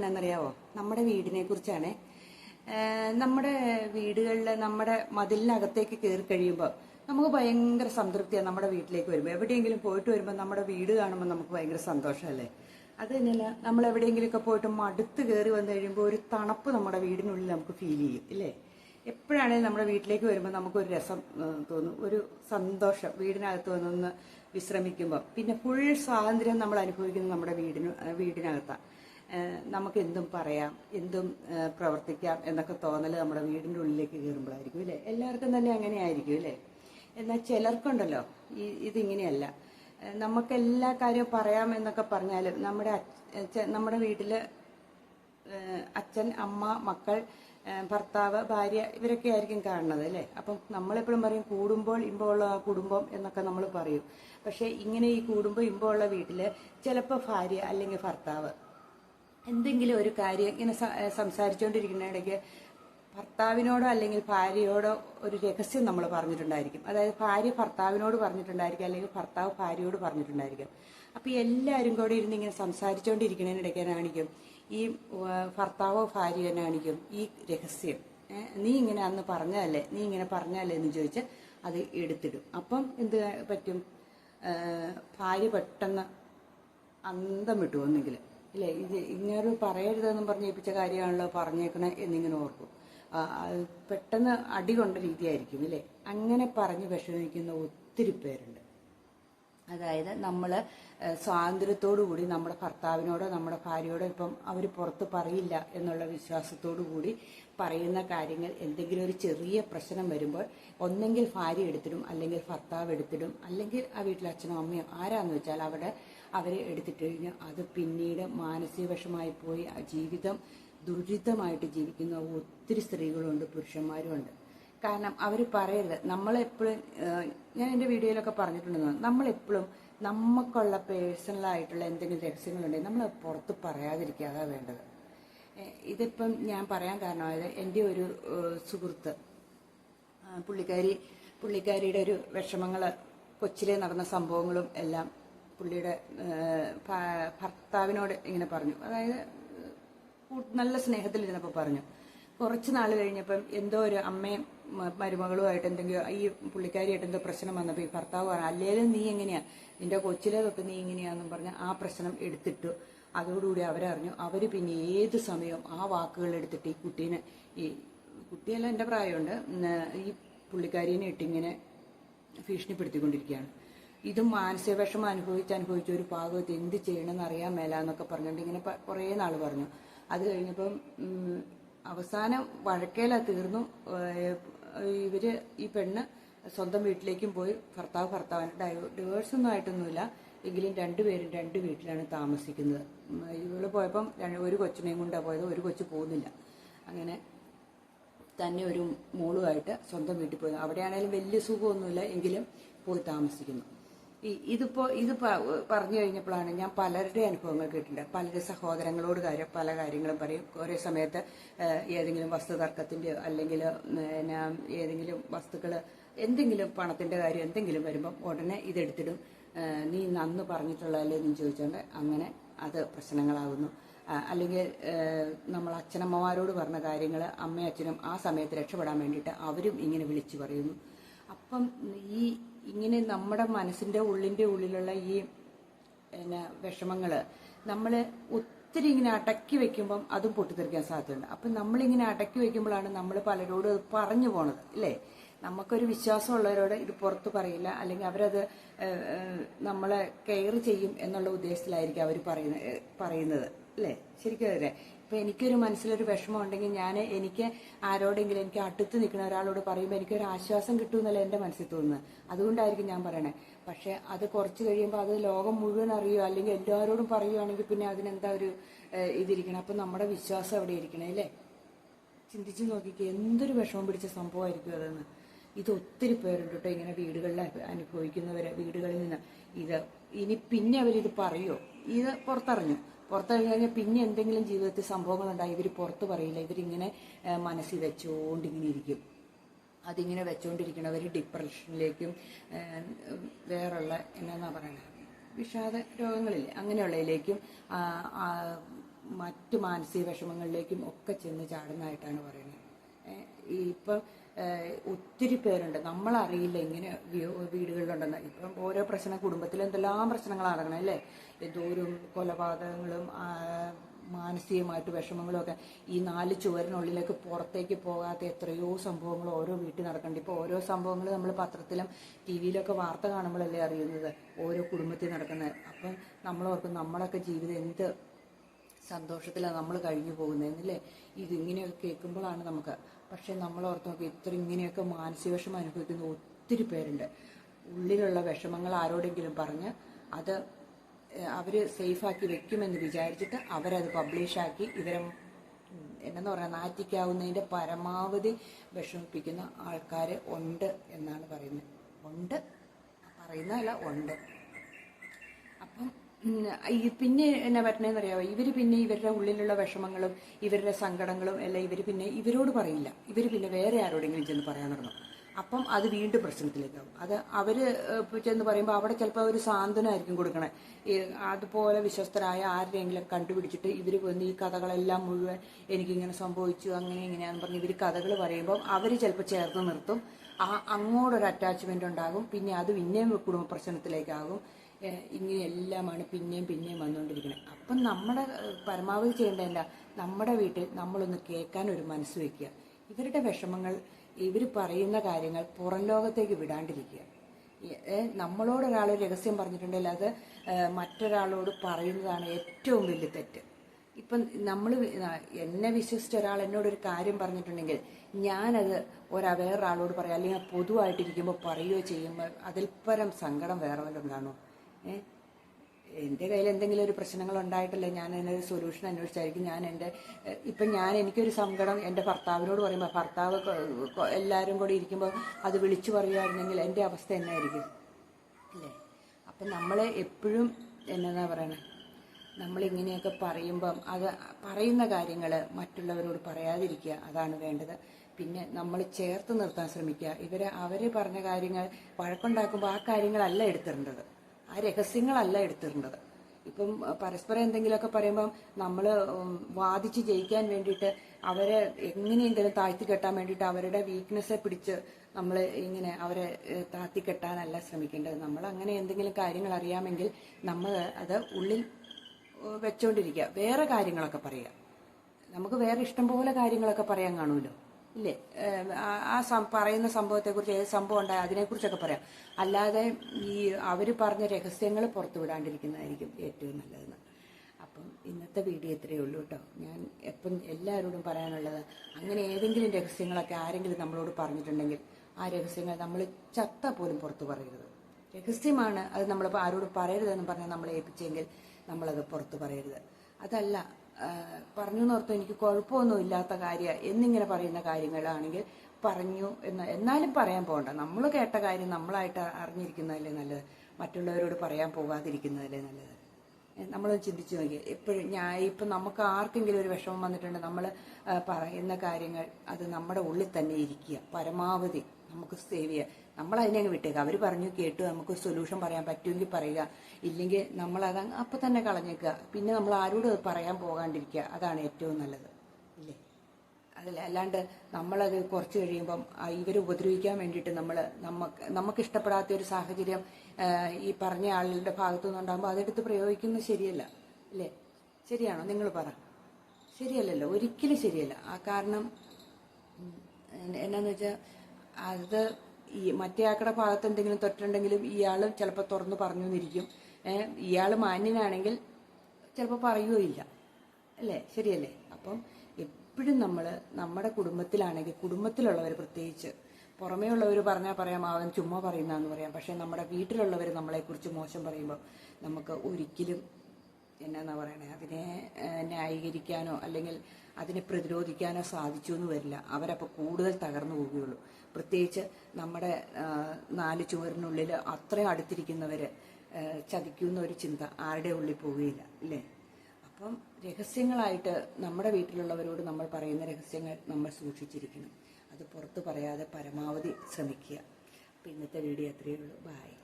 എന്നറിയാവോ? നമ്മുടെ വീടിനെ കുറിച്ചാണ് നമ്മുടെ വീടുകളിൽ നമ്മുടെ മതിലിനകത്തേക്ക് കയറി കഴിയുമ്പോൾ നമുക്ക് ഭയങ്കര സംതൃപ്തിയാണ് നമ്മുടെ വീട്ടിലേക്ക് വരുമ്പോൾ എവിടെയെങ്കിലും പോയിട്ട് വരുമ്പോൾ നമ്മുടെ വീട് കാണുമ്പോൾ നമുക്ക് ഭയങ്കര സന്തോഷമല്ലേ അത് തന്നെയല്ല നമ്മൾ എവിടെയെങ്കിലുമൊക്കെ പോയിട്ട് മടുത്ത് കയറി വന്നു കഴിയുമ്പോൾ ഒരു തണുപ്പ് നമ്മുടെ വീടിനുള്ളിൽ നമുക്ക് ഫീൽ ചെയ്യും ഇല്ലേ? എപ്പോഴാണെങ്കിലും നമ്മുടെ വീട്ടിലേക്ക് വരുമ്പോൾ നമുക്കൊരു രസം തോന്നും ഒരു സന്തോഷം. വീടിനകത്ത് വന്നൊന്ന് വിശ്രമിക്കുമ്പോൾ പിന്നെ ഫുൾ സ്വാതന്ത്ര്യം നമ്മൾ അനുഭവിക്കുന്നത് നമ്മുടെ വീടിന് വീടിനകത്താണ് നമുക്ക് എന്തും പറയാം എന്തും പ്രവർത്തിക്കാം എന്നൊക്കെ തോന്നൽ നമ്മുടെ വീടിന്റെ ഉള്ളിലേക്ക് കയറുമ്പോഴായിരിക്കും അല്ലേ? എല്ലാവർക്കും തന്നെ അങ്ങനെ ആയിരിക്കും അല്ലേ? എന്നാൽ ചിലർക്കുണ്ടല്ലോ ഈ ഇതിങ്ങനെയല്ല. നമുക്ക് എല്ലാ കാര്യവും പറയാം എന്നൊക്കെ പറഞ്ഞാലും നമ്മുടെ നമ്മുടെ വീട്ടിൽ അച്ഛൻ അമ്മ മക്കൾ ഭർത്താവ് ഭാര്യ ഇവരൊക്കെ ആയിരിക്കും കാണുന്നത് അല്ലേ? അപ്പം നമ്മളെപ്പോഴും പറയും കൂടുമ്പോൾ ഇമ്പമുള്ള കുടുംബം എന്നൊക്കെ നമ്മൾ പറയും. പക്ഷേ ഇങ്ങനെ ഈ കൂടുമ്പോൾ ഇമ്പമുള്ള വീട്ടിൽ ചിലപ്പോൾ ഭാര്യ അല്ലെങ്കിൽ ഭർത്താവ് എന്തെങ്കിലും ഒരു കാര്യം ഇങ്ങനെ സംസാരിച്ചുകൊണ്ടിരിക്കുന്ന ഇടയ്ക്ക് ഭർത്താവിനോടോ അല്ലെങ്കിൽ ഭാര്യയോടോ ഒരു രഹസ്യം നമ്മൾ പറഞ്ഞിട്ടുണ്ടായിരിക്കും. അതായത് ഭാര്യ ഭർത്താവിനോട് പറഞ്ഞിട്ടുണ്ടായിരിക്കും അല്ലെങ്കിൽ ഭർത്താവ് ഭാര്യയോട് പറഞ്ഞിട്ടുണ്ടായിരിക്കും. അപ്പോൾ എല്ലാവരും കൂടെ ഇരുന്ന് ഇങ്ങനെ സംസാരിച്ചുകൊണ്ടിരിക്കുന്നതിനിടയ്ക്ക് കാണിക്കും. ഈ ഭർത്താവോ ഭാര്യയോ കാണിക്കും ഈ രഹസ്യം. നീ ഇങ്ങനെ അന്ന് പറഞ്ഞതല്ലേ? നീ ഇങ്ങനെ പറഞ്ഞതല്ലേ എന്ന് ചോദിച്ച് അത് എടുത്തിടും. അപ്പം എന്ത് പറ്റും? ഭാര്യ പെട്ടെന്ന് അന്തം വിട്ടു ഒന്നെങ്കിൽ ഇല്ലേ ഇത് ഇങ്ങനെ പറയരുതെന്നും പറഞ്ഞ് ഏൽപ്പിച്ച കാര്യമാണല്ലോ പറഞ്ഞേക്കണേ എന്നിങ്ങനെ ഓർക്കും. പെട്ടെന്ന് അടി കൊണ്ട രീതിയായിരിക്കും ഇല്ലേ? അങ്ങനെ പറഞ്ഞ് വിഷമിക്കുന്ന ഒത്തിരി പേരുണ്ട്. അതായത് നമ്മൾ സ്വാതന്ത്ര്യത്തോടു കൂടി നമ്മുടെ ഭർത്താവിനോടോ നമ്മുടെ ഭാര്യയോടോ ഇപ്പം അവർ പുറത്ത് പറയില്ല എന്നുള്ള വിശ്വാസത്തോടു കൂടി പറയുന്ന കാര്യങ്ങൾ എന്തെങ്കിലും ഒരു ചെറിയ പ്രശ്നം വരുമ്പോൾ ഒന്നെങ്കിൽ ഭാര്യ എടുത്തിടും അല്ലെങ്കിൽ ഭർത്താവ് എടുത്തിടും അല്ലെങ്കിൽ ആ വീട്ടിലെ അച്ഛനോ അമ്മയോ ആരാന്ന് വെച്ചാൽ അവിടെ അവരെ എടുത്തിട്ട് കഴിഞ്ഞാൽ അത് പിന്നീട് മാനസിക വിഷമായി പോയി ജീവിതം ദുരിതമായിട്ട് ജീവിക്കുന്ന ഒത്തിരി സ്ത്രീകളുണ്ട് പുരുഷന്മാരും ഉണ്ട് കാരണം അവർ പറയരുത് നമ്മളെപ്പോഴും ഞാൻ എന്റെ വീഡിയോയിലൊക്കെ പറഞ്ഞിട്ടുണ്ടെന്ന് നമ്മളെപ്പോഴും നമുക്കുള്ള പേഴ്സണലായിട്ടുള്ള എന്തെങ്കിലും രഹസ്യങ്ങളുണ്ടെങ്കിൽ നമ്മൾ പുറത്ത് പറയാതിരിക്കാതെ വേണ്ടത്. ഇതിപ്പം ഞാൻ പറയാൻ കാരണമായത് എന്റെ ഒരു സുഹൃത്ത് പുള്ളിക്കാരി പുള്ളിക്കാരിയുടെ ഒരു വിഷമങ്ങൾ കൊച്ചിലെ നടന്ന സംഭവങ്ങളും എല്ലാം പുള്ളിയുടെ ഭർത്താവിനോട് ഇങ്ങനെ പറഞ്ഞു. അതായത് നല്ല സ്നേഹത്തിൽ സ്നേഹത്തിലിരുന്നപ്പോൾ പറഞ്ഞു. കുറച്ച് നാൾ കഴിഞ്ഞപ്പം എന്തോ ഒരു അമ്മയും മരുമകളുമായിട്ട് എന്തെങ്കിലും ഈ പുള്ളിക്കാരിയായിട്ട് എന്തോ പ്രശ്നം വന്നപ്പോൾ ഈ ഭർത്താവ് പറഞ്ഞു അല്ലേലും നീ എങ്ങനെയാ? നിന്റെ കൊച്ചിലെ തൊട്ട് നീ ഇങ്ങനെയാന്നും പറഞ്ഞ് ആ പ്രശ്നം എടുത്തിട്ടു. അതോടുകൂടി അവരറിഞ്ഞു. അവർ പിന്നെ ഏത് സമയവും ആ വാക്കുകൾ എടുത്തിട്ട് ഈ കുട്ടീനെ ഈ കുട്ടിയെല്ലാം എന്റെ പ്രായമുണ്ട്. ഈ പുള്ളിക്കാരിനെ ഇട്ടിങ്ങനെ ഭീഷണിപ്പെടുത്തിക്കൊണ്ടിരിക്കുകയാണ്. ഇതും മാനസിക വിഷമം അനുഭവിച്ച് അനുഭവിച്ച ഒരു പാകത്ത് എന്ത് ചെയ്യണമെന്ന് അറിയാൻ മേല എന്നൊക്കെ പറഞ്ഞുകൊണ്ട് ഇങ്ങനെ കുറേ നാൾ പറഞ്ഞു. അത് കഴിഞ്ഞപ്പം അവസാനം വഴക്കേല തീർന്നു. ഇവർ ഈ പെണ്ണ് സ്വന്തം വീട്ടിലേക്കും പോയി. ഭർത്താവ് ഭർത്താവിന് ഡൈവ ഡിവേഴ്സ് ഒന്നും ആയിട്ടൊന്നുമില്ല. എങ്കിലും രണ്ടുപേരും രണ്ട് വീട്ടിലാണ് താമസിക്കുന്നത്. ഇവൾ പോയപ്പം ഒരു കൊച്ചിനെയും കൊണ്ടാണ് പോയത്. ഒരു കൊച്ചു പോകുന്നില്ല. അങ്ങനെ തന്നെ ഒരു മോളുമായിട്ട് സ്വന്തം വീട്ടിൽ പോയി. അവിടെയാണെങ്കിലും വലിയ സുഖമൊന്നുമില്ല. എങ്കിലും പോയി താമസിക്കുന്നു. ഇതിപ്പോ ഇത് പറഞ്ഞു കഴിഞ്ഞപ്പോഴാണ് ഞാൻ പലരുടെ അനുഭവങ്ങൾ കേട്ടിട്ടുണ്ട്. പലരുടെ സഹോദരങ്ങളോട് കാര്യം പല കാര്യങ്ങളും പറയും. ഒരേ സമയത്ത് ഏതെങ്കിലും വസ്തു തർക്കത്തിന്റെ അല്ലെങ്കിൽ ഏതെങ്കിലും വസ്തുക്കൾ എന്തെങ്കിലും പണത്തിന്റെ കാര്യം എന്തെങ്കിലും വരുമ്പോൾ ഉടനെ ഇതെടുത്തിടും. നീ നന്ന് പറഞ്ഞിട്ടുള്ളതല്ലേ എന്ന് ചോദിച്ചോണ്ട് അങ്ങനെ അത് പ്രശ്നങ്ങളാകുന്നു അല്ലെങ്കിൽ നമ്മൾ അച്ഛനമ്മമാരോട് പറഞ്ഞ കാര്യങ്ങൾ അമ്മയും അച്ഛനും ആ സമയത്ത് രക്ഷപ്പെടാൻ വേണ്ടിയിട്ട് അവരും ഇങ്ങനെ വിളിച്ചു പറയുന്നു. അപ്പം ഈ ഇങ്ങനെ നമ്മുടെ മനസ്സിന്റെ ഉള്ളിന്റെ ഉള്ളിലുള്ള ഈ പിന്നെ വിഷമങ്ങൾ നമ്മൾ ഒത്തിരി ഇങ്ങനെ അടക്കി വെക്കുമ്പം അതും പൊട്ടിത്തെറിക്കാൻ സാധ്യതയുണ്ട്. അപ്പം നമ്മളിങ്ങനെ അടക്കി വെക്കുമ്പോഴാണ് നമ്മൾ പലരോടും അത് പറഞ്ഞു പോണത് അല്ലേ? നമുക്കൊരു വിശ്വാസമുള്ളവരോട് ഇത് പുറത്ത് പറയില്ല അല്ലെങ്കിൽ അവരത് നമ്മളെ കെയർ ചെയ്യും എന്നുള്ള ഉദ്ദേശത്തിലായിരിക്കും അവർ പറയുന്ന പറയുന്നത് അല്ലേ? ശരിക്കും അതെ ഇപ്പൊ എനിക്കൊരു മനസ്സിലൊരു വിഷമം ഉണ്ടെങ്കിൽ ഞാൻ എനിക്ക് ആരോടെങ്കിലും എനിക്ക് അടുത്ത് നിൽക്കുന്ന ഒരാളോട് പറയുമ്പോൾ എനിക്കൊരു ആശ്വാസം കിട്ടുമെന്നല്ല എന്റെ മനസ്സിൽ തോന്നുന്നത്. അതുകൊണ്ടായിരിക്കും ഞാൻ പറയണേ. പക്ഷെ അത് കുറച്ച് കഴിയുമ്പോൾ അത് ലോകം മുഴുവൻ അറിയുമോ അല്ലെങ്കിൽ എല്ലാവരോടും പറയുകയാണെങ്കിൽ പിന്നെ അതിനെന്താ ഒരു ഇതിരിക്കണം. അപ്പം നമ്മുടെ വിശ്വാസം അവിടെ ഇരിക്കണേ അല്ലേ? ചിന്തിച്ചു നോക്കിക്കേ എന്തൊരു വിഷമം പിടിച്ച സംഭവമായിരിക്കും അതെന്ന്. ഇത് ഒത്തിരി പേരുണ്ട് കേട്ടോ ഇങ്ങനെ വീടുകളിൽ അനു- അനുഭവിക്കുന്നവര് വീടുകളിൽ നിന്ന്. ഇത് ഇനി പിന്നെ അവരിത് പറയുമോ ഇത് പുറത്തറിഞ്ഞു. പുറത്തറിഞ്ഞു കഴിഞ്ഞാൽ പിന്നെ എന്തെങ്കിലും ജീവിതത്തിൽ സംഭവങ്ങളുണ്ടായി ഇവർ പുറത്ത് പറയില്ല. ഇവരിങ്ങനെ മനസ്സിൽ വെച്ചുകൊണ്ടിങ്ങനെ ഇരിക്കും. അതിങ്ങനെ വെച്ചുകൊണ്ടിരിക്കണവർ ഡിപ്രഷനിലേക്കും വേറെയുള്ള എന്നാന്നാ പറയണത് വിഷാദ രോഗങ്ങളില്ലേ? അങ്ങനെയുള്ളതിലേക്കും മറ്റു മാനസിക വിഷമങ്ങളിലേക്കും ഒക്കെ ചെന്ന് ചാടുന്നതായിട്ടാണ് പറയുന്നത്. ഇപ്പം ഒത്തിരി പേരുണ്ട്. നമ്മളറിയില്ല ഇങ്ങനെ വീടുകളിലുണ്ടെന്ന്. ഇപ്പം ഓരോ പ്രശ്നം കുടുംബത്തിൽ എന്തെല്ലാം പ്രശ്നങ്ങളാണ് നടക്കണം അല്ലേ? എന്തോരും കൊലപാതകങ്ങളും മാനസികമായിട്ട് വിഷമങ്ങളും ഒക്കെ ഈ നാല് ചുവരിനുള്ളിലേക്ക് പുറത്തേക്ക് പോകാത്ത എത്രയോ സംഭവങ്ങൾ ഓരോ വീട്ടിൽ നടക്കുന്നുണ്ട്. ഇപ്പോൾ ഓരോ സംഭവങ്ങൾ നമ്മൾ പത്രത്തിലും ടി വിയിലൊക്കെ വാർത്ത കാണുമ്പോഴല്ലേ അറിയുന്നത് ഓരോ കുടുംബത്തിൽ നടക്കുന്നത് അപ്പം നമ്മളോർക്കും നമ്മളൊക്കെ ജീവിതം എന്ത് സന്തോഷത്തിലാണ് നമ്മൾ കഴിഞ്ഞു പോകുന്നതെന്നല്ലേ? ഇതിങ്ങനെയൊക്കെ കേൾക്കുമ്പോഴാണ് നമുക്ക് പക്ഷെ നമ്മൾ ഓർത്ത് നോക്കി ഇത്ര ഇങ്ങനെയൊക്കെ മാനസിക വിഷമം അനുഭവിക്കുന്ന ഒത്തിരി പേരുണ്ട്. ഉള്ളിലുള്ള വിഷമങ്ങൾ ആരോടെങ്കിലും പറഞ്ഞ് അത് അവർ സേഫാക്കി വെക്കുമെന്ന് വിചാരിച്ചിട്ട് അവരത് പബ്ലിഷാക്കി ഇവരെ എന്നു പറയാ നാറ്റിക്കാവുന്നതിന്റെ പരമാവധി വിഷമിപ്പിക്കുന്ന ആൾക്കാർ ഉണ്ട് എന്നാണ് പറയുന്നത്. ഉണ്ട്? പറയുന്നതല്ല ഉണ്ട്. പിന്നെ എന്നാ പറ്റണേന്ന് അറിയാമോ ഇവർ പിന്നെ ഇവരുടെ ഉള്ളിലുള്ള വിഷമങ്ങളും ഇവരുടെ സങ്കടങ്ങളും എല്ലാം ഇവർ പിന്നെ ഇവരോട് പറയില്ല. ഇവർ പിന്നെ വേറെ ആരോടെങ്കിലും ചെന്ന് പറയാൻ തുടങ്ങും. അപ്പം അത് വീണ്ടും പ്രശ്നത്തിലേക്കാവും. അത് അവർ ചെന്ന് പറയുമ്പോൾ അവിടെ ചിലപ്പോൾ ഒരു സാന്ത്വനമായിരിക്കും കൊടുക്കണേ. അതുപോലെ വിശ്വസ്തരായ ആരുടെയെങ്കിലും കണ്ടുപിടിച്ചിട്ട് ഇവർ വന്ന് ഈ കഥകളെല്ലാം മുഴുവൻ എനിക്കിങ്ങനെ സംഭവിച്ചു അങ്ങനെ ഇങ്ങനെയാന്ന് പറഞ്ഞ് ഇവർ കഥകൾ പറയുമ്പോൾ അവർ ചിലപ്പോൾ ചേർത്ത് നിർത്തും. ആ അങ്ങോട്ടൊരു അറ്റാച്ച്മെന്റ് ഉണ്ടാകും. പിന്നെ അത് പിന്നെയും കുടുംബ പ്രശ്നത്തിലേക്കാകും. ഇങ്ങനെയെല്ലാമാണ് പിന്നെയും പിന്നെയും വന്നുകൊണ്ടിരിക്കുന്നത്. അപ്പം നമ്മുടെ പരമാവധി ചെയ്യേണ്ടതല്ല നമ്മുടെ വീട്ടിൽ നമ്മളൊന്ന് കേൾക്കാൻ ഒരു മനസ്സ് വയ്ക്കുക ഇവരുടെ വിഷമങ്ങൾ ഇവർ പറയുന്ന കാര്യങ്ങൾ പുറം ലോകത്തേക്ക് വിടാണ്ടിരിക്കുക. നമ്മളോട് ഒരാൾ രഹസ്യം പറഞ്ഞിട്ടുണ്ടെങ്കിൽ അത് മറ്റൊരാളോട് പറയുന്നതാണ് ഏറ്റവും വലിയ തെറ്റ്. ഇപ്പം നമ്മൾ എന്നെ വിശ്വസിച്ച ഒരാൾ എന്നോട് ഒരു കാര്യം പറഞ്ഞിട്ടുണ്ടെങ്കിൽ ഞാനത് ഒരാ വേറൊരാളോട് പറയാം. അല്ലെങ്കിൽ പൊതുവായിട്ടിരിക്കുമ്പോൾ പറയുകയോ ചെയ്യുമ്പോൾ അതിൽ സങ്കടം വേറെ വല്ലതും കാണുമോ എന്റെ കയ്യിൽ എന്തെങ്കിലും ഒരു പ്രശ്നങ്ങൾ ഉണ്ടായിട്ടല്ലേ ഞാൻ അതിനൊരു സൊല്യൂഷൻ അന്വേഷിച്ചായിരിക്കും. ഞാൻ എന്റെ ഇപ്പം ഞാൻ എനിക്കൊരു സങ്കടം എന്റെ ഭർത്താവിനോട് പറയുമ്പോൾ ഭർത്താവ് എല്ലാവരും കൂടി ഇരിക്കുമ്പോൾ അത് വിളിച്ചു പറയുമായിരുന്നെങ്കിൽ എന്റെ അവസ്ഥ എന്നായിരിക്കും? അല്ലേ? അപ്പം നമ്മൾ എപ്പോഴും എന്നതാ പറയണേ? നമ്മളിങ്ങനെയൊക്കെ പറയുമ്പം അത് പറയുന്ന കാര്യങ്ങൾ മറ്റുള്ളവരോട് പറയാതിരിക്കുക അതാണ് വേണ്ടത്. പിന്നെ നമ്മൾ ചേർത്ത് നിർത്താൻ ശ്രമിക്കുക. ഇവരെ അവർ പറഞ്ഞ കാര്യങ്ങൾ വഴക്കുണ്ടാക്കുമ്പോൾ ആ കാര്യങ്ങളല്ല എടുത്തിടേണ്ടത്. ആ രഹസ്യങ്ങളല്ല എടുത്തിരുന്നത്. ഇപ്പം പരസ്പരം എന്തെങ്കിലുമൊക്കെ പറയുമ്പം നമ്മൾ വാദിച്ച് ജയിക്കാൻ വേണ്ടിയിട്ട് അവരെ എങ്ങനെയെങ്കിലും താഴ്ത്തി കെട്ടാൻ വേണ്ടിയിട്ട് അവരുടെ വീക്ക്നെസ്സെ പിടിച്ച് നമ്മൾ ഇങ്ങനെ അവരെ താഴ്ത്തി കെട്ടാനല്ല ശ്രമിക്കേണ്ടത്. നമ്മൾ അങ്ങനെ എന്തെങ്കിലും കാര്യങ്ങൾ അറിയാമെങ്കിൽ നമ്മൾ അത് ഉള്ളിൽ വെച്ചോണ്ടിരിക്കുക. വേറെ കാര്യങ്ങളൊക്കെ പറയുക. നമുക്ക് വേറെ ഇഷ്ടം പോലെ കാര്യങ്ങളൊക്കെ പറയാൻ കാണുമല്ലോ. ഇല്ലേ? ആ- പറയുന്ന സംഭവത്തെക്കുറിച്ച് ഏത് സംഭവം ഉണ്ടായ അതിനെക്കുറിച്ചൊക്കെ പറയാം. അല്ലാതെ ഈ അവർ പറഞ്ഞ രഹസ്യങ്ങൾ പുറത്തു വിടാണ്ടിരിക്കുന്നതായിരിക്കും ഏറ്റവും നല്ലതെന്ന്. അപ്പം ഇന്നത്തെ വീഡിയോ ഇത്രയേ ഉള്ളൂ കേട്ടോ. ഞാൻ എപ്പം എല്ലാവരോടും പറയാനുള്ളത് അങ്ങനെ ഏതെങ്കിലും രഹസ്യങ്ങളൊക്കെ ആരെങ്കിലും നമ്മളോട് പറഞ്ഞിട്ടുണ്ടെങ്കിൽ ആ രഹസ്യങ്ങൾ നമ്മൾ ചത്ത പോലും പുറത്തു പറയരുത്. രഹസ്യമാണ് അത് നമ്മൾ ആരോട് പറയരുതെന്ന് പറഞ്ഞാൽ നമ്മളെ ഏൽപ്പിച്ചെങ്കിൽ നമ്മളത് പുറത്തു പറയരുത്. അതല്ല പറഞ്ഞു നിർത്തും എനിക്ക് കുഴപ്പമൊന്നും ഇല്ലാത്ത കാര്യം എന്നിങ്ങനെ പറയുന്ന കാര്യങ്ങളാണെങ്കിൽ പറഞ്ഞു എന്ന് എന്നാലും പറയാൻ പോകണ്ട. നമ്മൾ കേട്ട കാര്യം നമ്മളായിട്ട് അറിഞ്ഞിരിക്കുന്നതല്ലേ നല്ലത്. മറ്റുള്ളവരോട് പറയാൻ പോകാതിരിക്കുന്നതല്ലേ നല്ലത്. നമ്മൾ ചിന്തിച്ചു നോക്കി. എപ്പോഴും ഞാൻ ഇപ്പം നമുക്ക് ആർക്കെങ്കിലും ഒരു വിഷമം വന്നിട്ടുണ്ട് നമ്മൾ പറയുന്ന കാര്യങ്ങൾ അത് നമ്മുടെ ഉള്ളിൽ തന്നെ ഇരിക്കുക. പരമാവധി നമുക്ക് സേവ് ചെയ്യുക. നമ്മൾ അതിനെ അങ്ങ് വിട്ടേക്കുക അവർ പറഞ്ഞു കേട്ടു നമുക്ക് സൊല്യൂഷൻ പറയാൻ പറ്റുമെങ്കിൽ പറയുക. ഇല്ലെങ്കിൽ നമ്മൾ അപ്പം തന്നെ കളഞ്ഞേക്കുക. പിന്നെ നമ്മൾ ആരോടും പറയാൻ പോകാണ്ടിരിക്കുക. അതാണ് ഏറ്റവും നല്ലത്. ഇല്ലേ? അതല്ല അല്ലാണ്ട് നമ്മളത് കുറച്ച് കഴിയുമ്പം ഇവർ ഉപദ്രവിക്കാൻ വേണ്ടിയിട്ട് നമ്മൾ നമുക്ക് നമുക്ക് ഇഷ്ടപ്പെടാത്ത ഒരു സാഹചര്യം ഈ പറഞ്ഞ ആളുടെ ഭാഗത്തു നിന്നുണ്ടാകുമ്പോൾ അതെടുത്ത് പ്രയോഗിക്കുന്നത് ശരിയല്ല. അല്ലേ ശരിയാണോ? നിങ്ങൾ പറ. ശരിയല്ലല്ലോ. ഒരിക്കലും ശരിയല്ല. ആ കാരണം എന്നാന്ന് വെച്ചാൽ അത് ഈ മറ്റേ ആക്കടെ ഭാഗത്ത് എന്തെങ്കിലും തൊട്ടുണ്ടെങ്കിലും ഇയാൾ ചിലപ്പോൾ തുറന്ന് പറഞ്ഞു എന്നിരിക്കും ഇയാൾ മാന്യനാണെങ്കിൽ ചിലപ്പോൾ പറയുകയില്ല. അല്ലേ? ശരിയല്ലേ? അപ്പം എപ്പോഴും നമ്മൾ നമ്മുടെ കുടുംബത്തിലാണെങ്കിൽ കുടുംബത്തിലുള്ളവർ പ്രത്യേകിച്ച് പുറമേ ഉള്ളവർ പറഞ്ഞാൽ പറയാം അവൻ ചുമ്മാ പറയുന്നതെന്ന് പറയാം. പക്ഷേ നമ്മുടെ വീട്ടിലുള്ളവർ നമ്മളെക്കുറിച്ച് മോശം പറയുമ്പോൾ നമുക്ക് ഒരിക്കലും എന്നാന്നാ പറയണേ അതിനെ ന്യായീകരിക്കാനോ അല്ലെങ്കിൽ അതിനെ പ്രതിരോധിക്കാനോ സാധിച്ചു എന്ന് വരില്ല. അവരപ്പോൾ കൂടുതൽ തകർന്നു പോവുകയുള്ളൂ. പ്രത്യേകിച്ച് നമ്മുടെ നാല് ചുവരിനുള്ളിൽ അത്രയും അടുത്തിരിക്കുന്നവർ ചതിക്കുന്ന ഒരു ചിന്ത ആരുടെ ഉള്ളിൽ പോവുകയില്ല അല്ലേ? അപ്പം രഹസ്യങ്ങളായിട്ട് നമ്മുടെ വീട്ടിലുള്ളവരോട് നമ്മൾ പറയുന്ന രഹസ്യങ്ങൾ നമ്മൾ സൂക്ഷിച്ചിരിക്കണം. അത് പുറത്ത് പറയാതെ പരമാവധി ശ്രമിക്കുക. അപ്പം ഇന്നത്തെ വീഡിയോ അത്രയേ ഉള്ളൂ. ബായ്